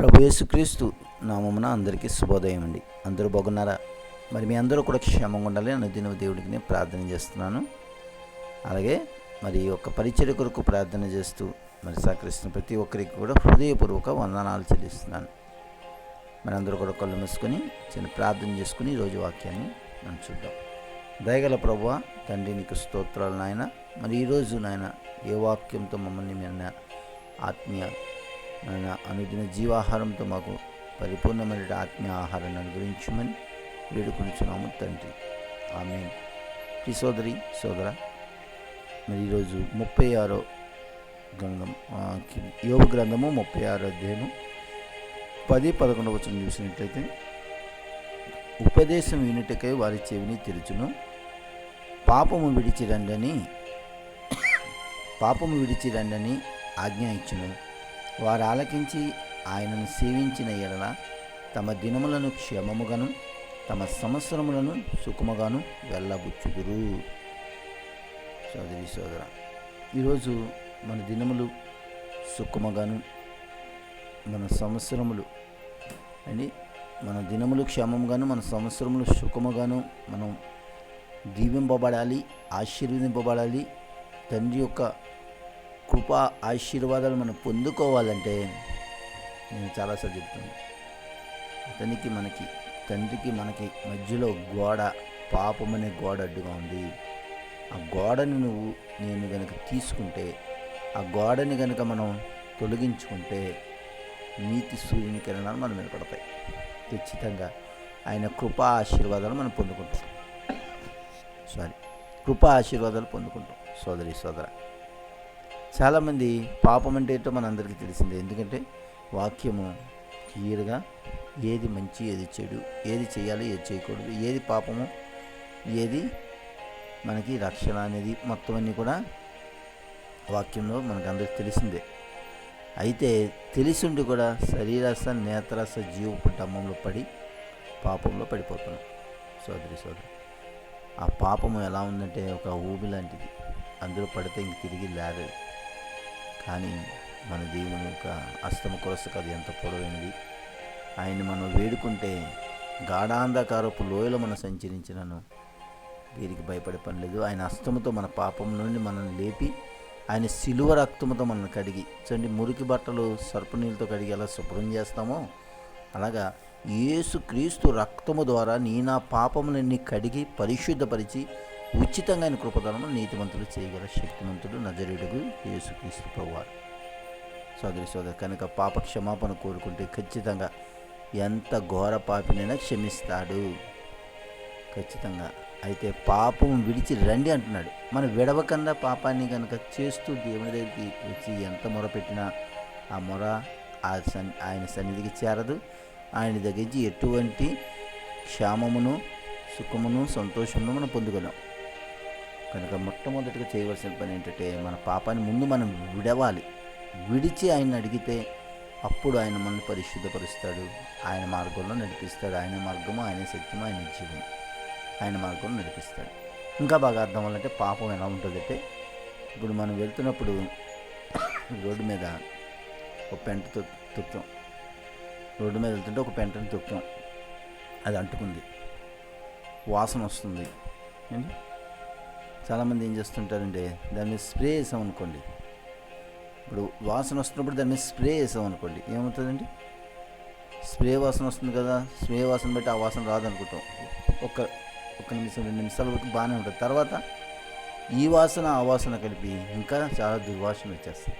ప్రభు యేసుక్రీస్తు నామమున అందరికీ శుభోదయం అండి. అందరూ బాగున్నారా? మరి మీ అందరూ కూడా క్షేమంగా ఉండాలి అనుదిన దేవుడికి నేను ప్రార్థన చేస్తున్నాను. అలాగే మరి ఒక యొక్క పరిచయ కొరకు ప్రార్థన చేస్తూ మరి సహకరిస్తున్న ప్రతి ఒక్కరికి కూడా హృదయపూర్వక వందనాలు చెల్లిస్తున్నాను. మరి అందరూ కూడా కళ్ళు మూసుకొని చిన్న ప్రార్థన చేసుకుని ఈరోజు వాక్యాన్ని మనం చూద్దాం. దయగల ప్రభు తండ్రి నీకు స్తోత్రాలు నాయన. మరి ఈరోజు నాయన ఏ వాక్యంతో మమ్మల్ని మీ ఆత్మీయ ఆయన అనుదిన జీవాహారంతో మాకు పరిపూర్ణమైన ఆత్మీయ ఆహారాన్ని అనుగ్రహించమని వేడుకొనిచున్నాము తండ్రి. ఆమె ప్రి సోదరి సోదర మరి ఈరోజు ముప్పై ఆరో గ్రంథం యోగ గ్రంథము ముప్పై ఆరో అధ్యాయము పది పదకొండవ వచ్చిన చూసినట్లయితే ఉపదేశం వినుటకై వారి చెవిని తెరుచును. పాపము విడిచి రండని పాపము విడిచి రండని ఆజ్ఞ ఇచ్చును. వారు ఆలకించి ఆయనను సేవించిన ఎడల తమ దినములను క్షేమముగాను తమ సంవత్సరములను సుఖముగాను వెళ్ళబుచ్చుదురు. సోదరి సోదర ఈరోజు మన దినములు సుఖముగాను మన సంవత్సరములు అండి మన దినములు క్షేమంగాను మన సంవత్సరములు సుఖముగాను మనం దీవింపబడాలి ఆశీర్వదింపబడాలి. తండ్రి యొక్క కృప ఆశీర్వాదాలు మనం పొందుకోవాలంటే నేను చాలాసార్లు చెప్తాను అతనికి మనకి తండ్రికి మనకి మధ్యలో గోడ పాపం అనే గోడ అడ్డుగా ఉంది. ఆ గోడని నువ్వు నేను కనుక తీసుకుంటే ఆ గోడని కనుక మనం తొలగించుకుంటే నీతి సూర్యుని కిరణాలు మన మీద పడతాయి. ఖచ్చితంగా ఆయన కృపా ఆశీర్వాదాలు మనం పొందుకుంటాం. సారీ కృపా ఆశీర్వాదాలు పొందుకుంటాం. సోదరి సోదర చాలామంది పాపం అంటే ఏంటో మనందరికీ తెలిసిందే. ఎందుకంటే వాక్యము క్లియర్గా ఏది మంచి ఏది చెడు ఏది చేయాలి ఏది చేయకూడదు ఏది పాపము ఏది మనకి రక్షణ అనేది మొత్తం అన్నీ కూడా వాక్యంలో మనకు అందరికి తెలిసిందే. అయితే తెలిసిండి కూడా శరీరస నేత్రస జీవపు డమ్మంలో పడి పాపంలో పడిపోతున్నాం. సోదరి సోదరి ఆ పాపము ఎలా ఉందంటే ఒక ఊబి లాంటిది అందులో పడితే ఇంక తిరిగి లేరదు. కానీ మన దేవుని యొక్క అస్తమ కొరసకు అది ఎంత పొడవైనది. ఆయన్ని మనం వేడుకుంటే గాఢాంధకారపు లోయలో మనం సంచరించినను. వీరికి భయపడే పని లేదు. ఆయన అస్తముతో మన పాపం నుండి మనల్ని లేపి ఆయన సిలువ రక్తముతో మనల్ని కడిగి చూడండి మురికి బట్టలు సర్పు నీళ్ళతో కడిగి ఎలా శుభ్రం చేస్తామో అలాగా యేసు క్రీస్తు రక్తము ద్వారా నీ నా పాపములన్నీ కడిగి పరిశుద్ధపరిచి ఉచితంగా ఆయన కృపదలను నీతిమంతులు చేయగల శక్తిమంతుడు నజరేడుగు యేసుక్రీస్తు ప్రభువారు. సోదరి సోదరి కనుక పాప క్షమాపణ కోరుకుంటే ఖచ్చితంగా ఎంత ఘోర పాపినైనా క్షమిస్తాడు. ఖచ్చితంగా. అయితే పాపం విడిచి రండి అంటున్నాడు. మనం విడవకుండా పాపాన్ని కనుక చేస్తూ దేవుని దగ్గరికి వచ్చి ఎంత మొరపెట్టినా ఆ మొర ఆ సన్ ఆయన సన్నిధికి చేరదు. ఆయన దగ్గర నుంచి ఎటువంటి క్షేమమును సుఖమును సంతోషమును మనం పొందుకున్నాం. కనుక మొట్టమొదటిగా చేయవలసిన పని ఏంటంటే మన పాపాన్ని ముందు మనం విడవాలి. విడిచి ఆయన అడిగితే అప్పుడు ఆయన మనల్ని పరిశుద్ధపరుస్తాడు. ఆయన మార్గంలో నడిపిస్తాడు. ఆయన మార్గము ఆయన సత్యము ఆయన జీవము. ఆయన మార్గంలో నడిపిస్తాడు. ఇంకా బాగా అర్థం అవ్వాలంటే పాపం ఎలా ఉంటుందంటే ఇప్పుడు మనం వెళ్తున్నప్పుడు రోడ్డు మీద ఒక పెంట తొక్కాం రోడ్డు మీద వెళ్తుంటే ఒక పెంటను తొక్కాం అది అంటుకుంది. వాసన వస్తుంది. ఏంటి? చాలామంది ఏం చేస్తుంటారంటే దాని మీద స్ప్రే వేసాం అనుకోండి. ఇప్పుడు వాసన వస్తున్నప్పుడు దాని మీద స్ప్రే వేసాం అనుకోండి ఏమవుతుందండి? స్ప్రే వాసన వస్తుంది కదా స్ప్రే వాసన బట్టి ఆ వాసన రాదనుకుంటాం. ఒక ఒక నిమిషం రెండు నిమిషాల వరకు బాగానే ఉంటుంది. తర్వాత ఈ వాసన ఆ వాసన కలిపి ఇంకా చాలా దుర్వాసన వచ్చేస్తుంది.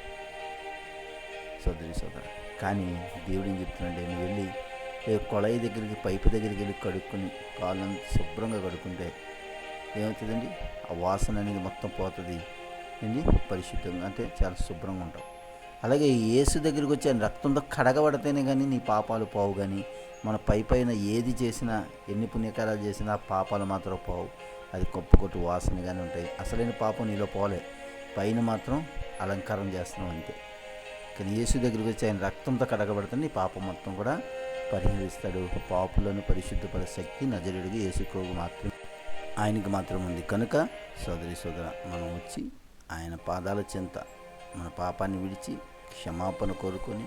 సోదరి సోదరు కానీ దేవుడు ఏం చెప్తున్నాడు నేను వెళ్ళి కొళాయి దగ్గరికి పైపు దగ్గరికి వెళ్ళి కడుక్కొని కాళ్ళను శుభ్రంగా కడుక్కుంటే ఏమవుతుందండి? ఆ వాసన అనేది మొత్తం పోతుంది. ఏంటి పరిశుద్ధంగా అంటే చాలా శుభ్రంగా ఉంటావు. అలాగే యేసు దగ్గరికి వచ్చి ఆయన రక్తంతో కడగబడితేనే కానీ నీ పాపాలు పోవు కానీ మన పై పైన ఏది చేసినా ఎన్ని పుణ్యకారాలు చేసినా పాపాలు మాత్రం పోవు. అది కొప్పు కొట్టు వాసనగానే ఉంటాయి. అసలైన పాపం నీలో పోలే. పైన మాత్రం అలంకారం చేస్తున్నాం అంతే. కానీ యేసు దగ్గరికి వచ్చి ఆయన రక్తంతో కడగబడితే నీ పాపం మొత్తం కూడా పరిహరిస్తాడు. పాపులను పరిశుద్ధపడే శక్తి నజరుడిగా యేసుక్రోగు మాత్రం ఆయనకి మాత్రం ఉంది. కనుక సోదరి సోదర మనం వచ్చి ఆయన పాదాల చెంత మన పాపాన్ని విడిచి క్షమాపణ కోరుకొని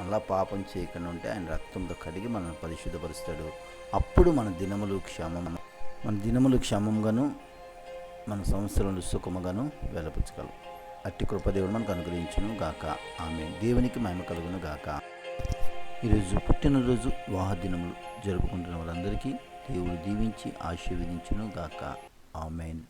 మళ్ళా పాపం చేయకుండా ఉంటే ఆయన రక్తంతో కడిగి మనల్ని పరిశుద్ధపరుస్తాడు. అప్పుడు మన దినములు క్షేమం మన దినములు క్షేమంగాను మన సంవత్సరంలో సుఖముగాను వెలపించగలం అట్టి కృపదేవుడు మనకు అనుగ్రహించును గాక. ఆమె దేవునికి మహిమ కలుగును గాక. ఈరోజు పుట్టినరోజు వాహ దినములు జరుపుకుంటున్న వారందరికీ దేవుడు దీవించి ఆశీర్వదించును గాక ఆమెన్.